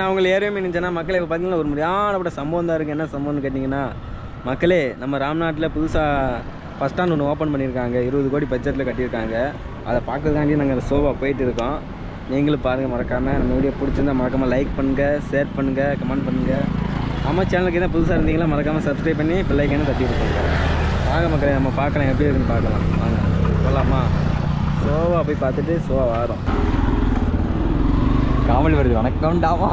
நான் உங்களை ஏறவே மீனிச்சேன்னா மக்களே இப்போ பார்த்தீங்கன்னா ஒரு முறையானப்பட்ட சம்பவம் தான் இருக்குது என்ன சம்பவம்னு கேட்டிங்கன்னா மக்களே நம்ம ராம்நாட்டில் புதுசாக ஃபஸ்ட் ஸ்டாண்ட் ஒன்று ஓப்பன் பண்ணியிருக்காங்க. இருபது கோடி பட்ஜெட்டில் கட்டியிருக்காங்க. அதை பார்க்கறதுக்காண்டி நாங்கள் அந்த ஷோவாக போயிட்டு இருக்கோம். நீங்களும் பாருங்கள் மறக்காமல் நம்ம வீடியோ பிடிச்சிருந்தா மறக்காமல் லைக் பண்ணுங்கள் ஷேர் பண்ணுங்கள் கமெண்ட் பண்ணுங்கள் நம்ம சேனலுக்கு எதாவது புதுசாக இருந்தீங்களா மறக்காமல் சப்ஸ்கிரைப் பண்ணி பிள்ளைக்கான தட்டி கொடுத்துருக்கோம் வாங்க மக்களே நம்ம பார்க்கலாம் எப்படி இருக்குன்னு பார்க்கலாம். வாங்க போகலாமா ஷோவாக போய் பார்த்துட்டு ஷோவாக வரோம். காவல் வருது வணக்கம் டாமா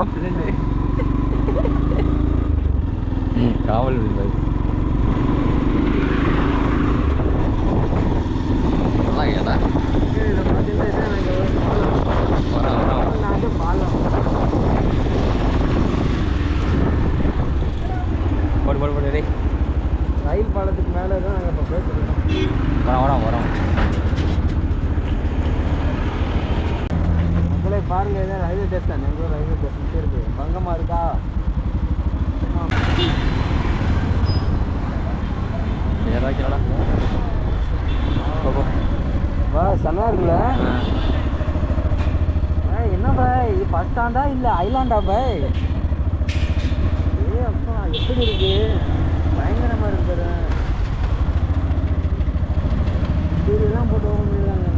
காவல் வருது பாரு. நல்லா கேட்டா வரேன் வரேன் போடு போடு போடு டேய் ரயில் பாலத்துக்கு மேலே தான் நாங்கள் இப்போ போயிட்டு இருக்கோம் வரேன் வரேன் வரேன் மக்களே பாருங்க இதான் ரயில்வே ஸ்டேஷன் எங்கள் ஊர் ரயில்வே ஸ்டேஷன் இருக்கு. பங்கமாக இருக்கா? கேடா வா இருக்குல்ல? என்ன பாய்? இது பஸ் ஸ்டாண்டா இல்லை ஐலாண்டா பாய்? ஏ அப்பா எப்படி இருக்கு? பயங்கரமாக இருக்கு பாரு. சீரியெல்லாம் போட்டு பண்ணிருக்காங்க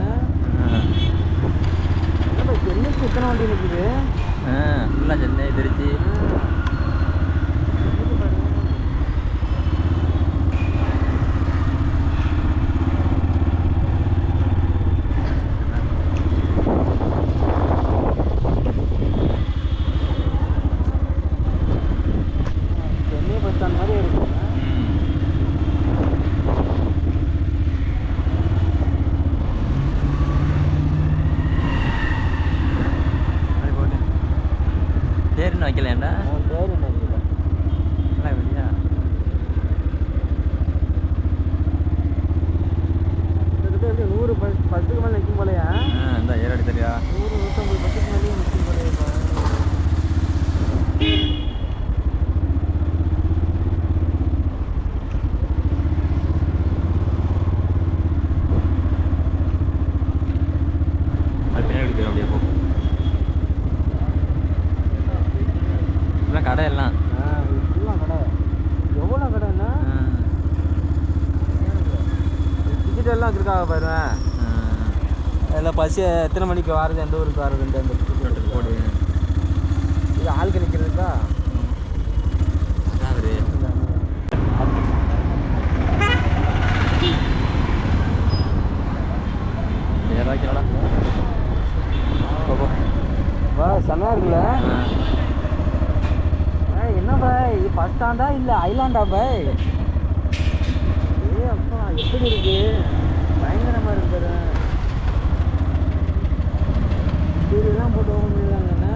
சென்னை என்ன பாய் சென்னைக்கு இத்தனை வண்டி நிற்குது ஃபுல்லாக சென்னை திருச்சி சென்னை பஸ் ஸ்டாண்ட் மாதிரி இருக்கு பேருன்னு வைக்கலேன்டா உன் பேர் என்ன இருக்குது நல்லா வெளியா கிட்டத்தட்ட எப்படி நூறு பஸ்ஸுக்கு மேலே நிற்கும் போலையா? இந்த ஏறாடி தெரியா நூறு நூற்றம்பது பஸ்ஸுக்கு மேலேயே நிற்கும் போலையா அது பின்னாடி அப்படியே போ. கடை எல்லாம் ஃபுல்லாக கடை. எவ்வளோ கடைன்னா? டிக்கெட் எல்லாம் வச்சுருக்காங்க பாருவேன் அதில் பஸ் எத்தனை மணிக்கு வாருது எந்த ஊருக்கு வாருதுன்ட்டு அந்த போடு இது ஆளுக்கு நிற்கிறதுக்கா? அதாவது ஏறா கேடா வா செம்மையா இருக்குல்ல? பஸ் ஸ்டாண்டா இல்லை ஐலாண்டா பாய்? ஏ அப்பா எப்படி இருக்கு? பயங்கரமாக இருக்கு பாரு. சீரியெல்லாம் போட்டு என்ன?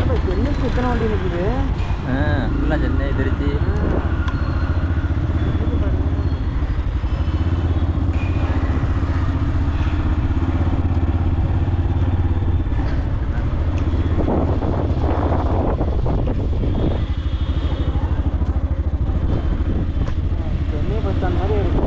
பாய் சென்னைக்கு இத்தனை வண்டி நிற்குது ஃபுல்லாக சென்னை திருச்சி சென்னை பஸ் ஸ்டாண்ட் மாதிரி இருக்கு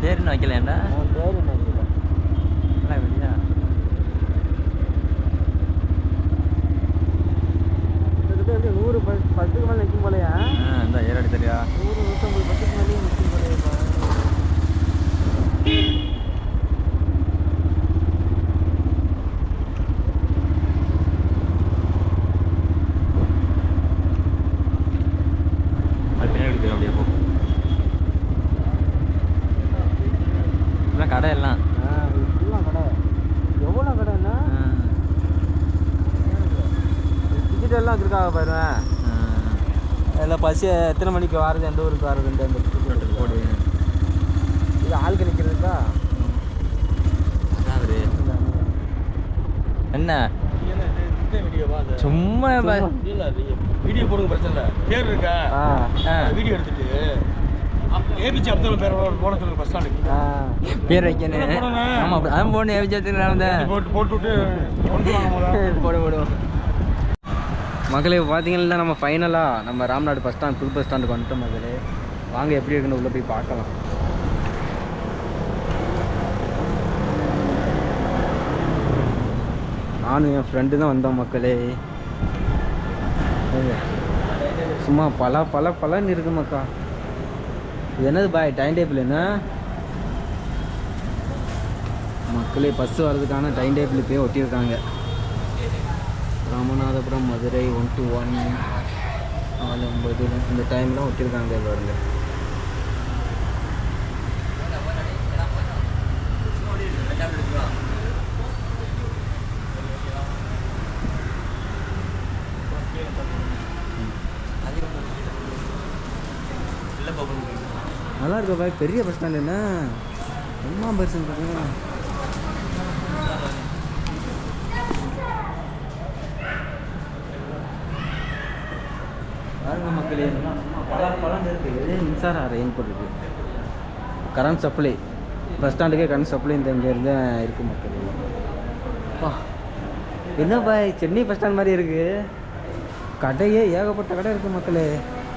பேருன்னு வைக்கலேன்டா உன் பேர் என்ன இருக்குது நல்லா வெளியா கிட்டத்தட்ட எப்படி நூறு பஸ் பஸ்ஸுக்கு மேலே நிற்கும் போலையா இந்த ஏறாடி தெரியா நூறு நூற்றம்பது பஸ்ஸுக்கு மேலேயே நிற்கும் போலையா அது பின்னாடி போயிடும் அப்படியே போ இதெல்லாம் கடை எல்லாம் ஆ இது ஃபுல்லாக கடை எவ்வளோ கடைன்னா டிக்கெட் எல்லாம் வச்சுருக்காங்க பாருவேன் அதில் பஸ் எத்தனை மணிக்கு வாருது? எந்த ஊருக்கு வாருதுன்ட்டு அந்த இது ஆளுக்கு நிற்கிறதுக்கா என்ன? சும்மா ப- வீடியோ போடுங்க பிரச்சனை இல்லை. பேர் இருக்கா? ஆ. ஆ, வீடியோ எடுத்துட்டு. ஏபிஜே அப்துல் பேர் போட சொல்லுங்க பஸ் ஸ்டாண்டுக்கு ஆ. பேர் வைக்கணும் என்ன போடணும்? ஆமா அப்படி அதான் போடணும் விஜயத்துக்கு நடந்தேன் போட்டு போட்டு விட்டு கொண்டு வாங்க பார்த்தீங்கன்னா நம்ம ஃபைனலாக நம்ம ராம்நாடு பஸ் ஸ்டாண்ட் புது பஸ் ஸ்டாண்டுக்கு வந்துட்டோம் மகளே. வாங்க எப்படி இருக்குன்னு உள்ளே போய் பார்க்கலாம். நானும் என் ஃப்ரெண்டு தான் வந்தோம் மக்களே சும்மா பல பல பலன்னு இருக்கு மக்கா. இது என்னது பாய் டைம் டேபிள் என்ன? மக்களே பஸ் வர்றதுக்கான டைம் டேபிள் போய் ஒட்டியிருக்காங்க. Ramanathapuram Madurai one two one நாலு ஒம்பது இந்த டைம்லாம் ஒட்டியிருக்காங்க பாருங்க நல்லா இருக்கு பெரிய பஸ் ஸ்டாண்ட் என்ன? ரொம்ப பெருசு பார்த்தீங்கன்னா மக்களே பல பலன் இருக்கு. மின்சார ரெயின் போட்டுருக்கு? கரண்ட் சப்ளை பஸ் ஸ்டாண்டுக்கே கரண்ட் சப்ளை இந்த இங்கேருந்து இருக்கு மக்கள். அப்பா என்னப்பா சென்னை பஸ் ஸ்டாண்ட் மாதிரி இருக்கு? கடையே ஏகப்பட்ட கடை இருக்கு மக்களே.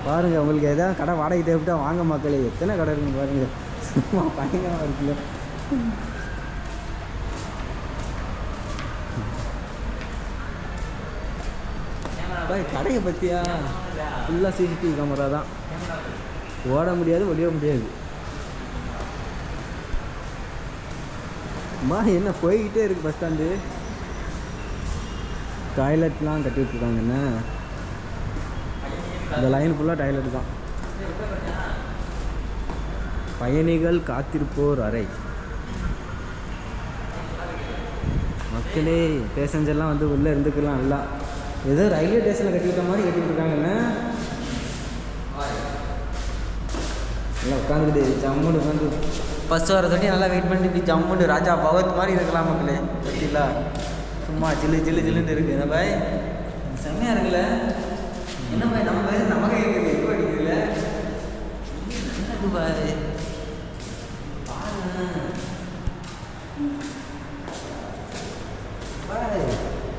பாருங்க உங்களுக்கு எதாவது கடை வாடகை தேவைப்பட்டா வாங்க மக்களே. எத்தனை கடை இருக்குன்னு பாருங்க. சும்மா பயங்கரமாக இருக்குல்ல. பாய் கடையை பற்றியா ஃபுல்லாக சிசிடிவி கேமரா தான். ஓட முடியாது ஒடிய முடியாது. மா என்ன போய்கிட்டே இருக்கு பஸ் ஸ்டாண்டு டாய்லெட்லாம் கட்டி விட்ருக்காங்க என்ன? இந்த லைன் ஃபுல்லாக டாய்லெட் தான். பயணிகள் காத்திருப்போர் அறை. மக்களே பேசஞ்சர்லாம் வந்து உள்ளே இருந்துக்கலாம் நல்லா. ஏதோ ரயில்வே ஸ்டேஷனில் கட்டிக்கிட்ட மாதிரி கட்டிட்டு இருக்காங்கண்ணே நல்லா உட்காந்துட்டு ஜம்முன்னு உட்காந்து. பஸ் வர தட்டி நல்லா வெயிட் பண்ணிட்டு இப்படி ஜம்முன்னு ராஜா பகவத் மாதிரி இருக்கலாம் மக்களே கட்டிலா சும்மா ஜில்லு ஜில்லு ஜில்லுன்னு இருக்குது என்ன பாய்? செம்மையாக இருக்குல்ல? என்ன பாய் நம்ம பாய் நமக்கு கேட்குது எப்போ அடிக்குதுல்ல என்னது பாய் பாருங்க பாய்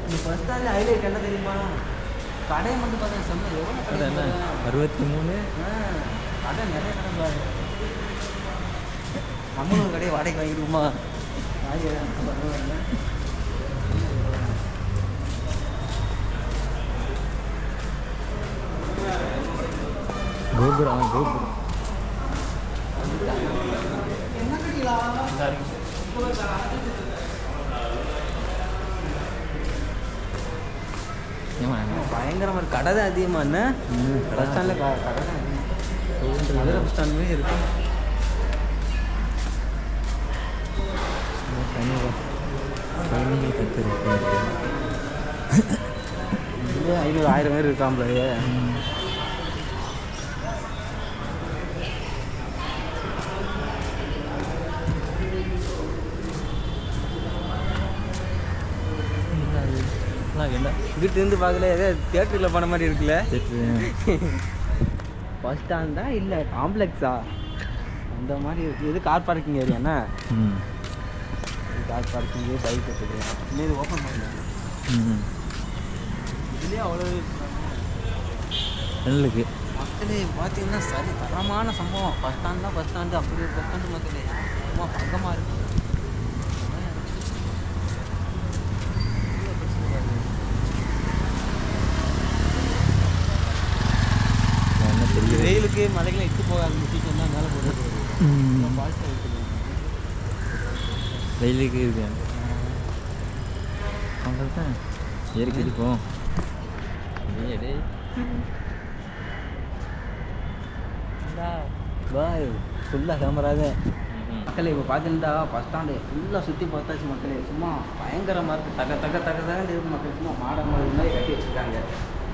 இந்த பஸ் ஸ்டாண்டில் ஹைலைட் என்ன தெரியுமா? கடை மட்டும் பார்த்தா செம்ம எவ்வளோ கடை என்ன. அறுபத்தி மூணு? கடை நிறைய கடை பாரு நம்மளும் ஒரு கடையை வாடகைக்கு வாங்கிடுவோமா? கோபுரம் கோபுரம். ஏமா பயங்கரமாக கடை தான் அதிகமாக என்ன? பஸ் ஸ்டாண்டில் கடை தான் மதுரை பஸ் ஸ்டாண்டுமே இருக்கு. பயணிகள் கத்திருப்பாங்க இதுவே ஐநூறு ஆயிரம் பேர் இருக்காம்லையே என்ன? இங்கிட்டு இருந்து பார்க்கல ஏதோ தியேட்டரில் போன மாதிரி இருக்குல்ல? பஸ் ஸ்டாண்டா இல்லை காம்ப்ளெக்ஸா அந்த மாதிரி இருக்கு. இது கார் பார்க்கிங் ஏரியாண்ணா கார் பார்க்கிங்கு பைக் இருக்குது இன்னும் இது ஓப்பன் பண்ணல. இதுலேயே அவ்வளோ நெல்லுக்கு. மக்களே பார்த்தீங்கன்னா சரி தரமான சம்பவம். பஸ் ஸ்டாண்ட் தான் பஸ் ஸ்டாண்டு அப்படி ஒரு பஸ் ஸ்டாண்டு மக்களே சும்மா பக்கமாக இருக்கு என்ன வெயிலுக்கு மழைக்கெல்லாம் இட்டு போகாது சீக்கிரம் தான் மேலே போட்டு இருக்குது. வெயிலுக்கு இருக்கு. அவ்வளோதான் ஏறி டேய் பாய் ஃபுல்லாக கேமரா தான் ம். மக்களே இப்போ பார்த்தீங்கன்னா பஸ் ஸ்டாண்டு ஃபுல்லாக சுற்றி பார்த்தாச்சு மக்களே. சும்மா பயங்கரமாக இருக்குது தக தக தக தகன்னு இருக்கு மக்கள். சும்மா மாடம் மாதிரி கட்டி வச்சுருக்காங்க.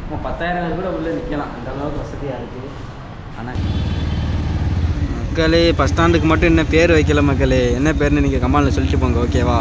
சும்மா பத்தாயிரம் கூட உள்ளே நிற்கலாம் அந்த அளவுக்கு வசதியாக இருக்குது ஆனால் மக்களே பஸ் ஸ்டாண்டுக்கு மட்டும் என்ன பேர் வைக்கல மக்களே. என்ன பேர்னு நீங்கள் கமாலில் சொல்லிட்டு போங்க ஓகேவா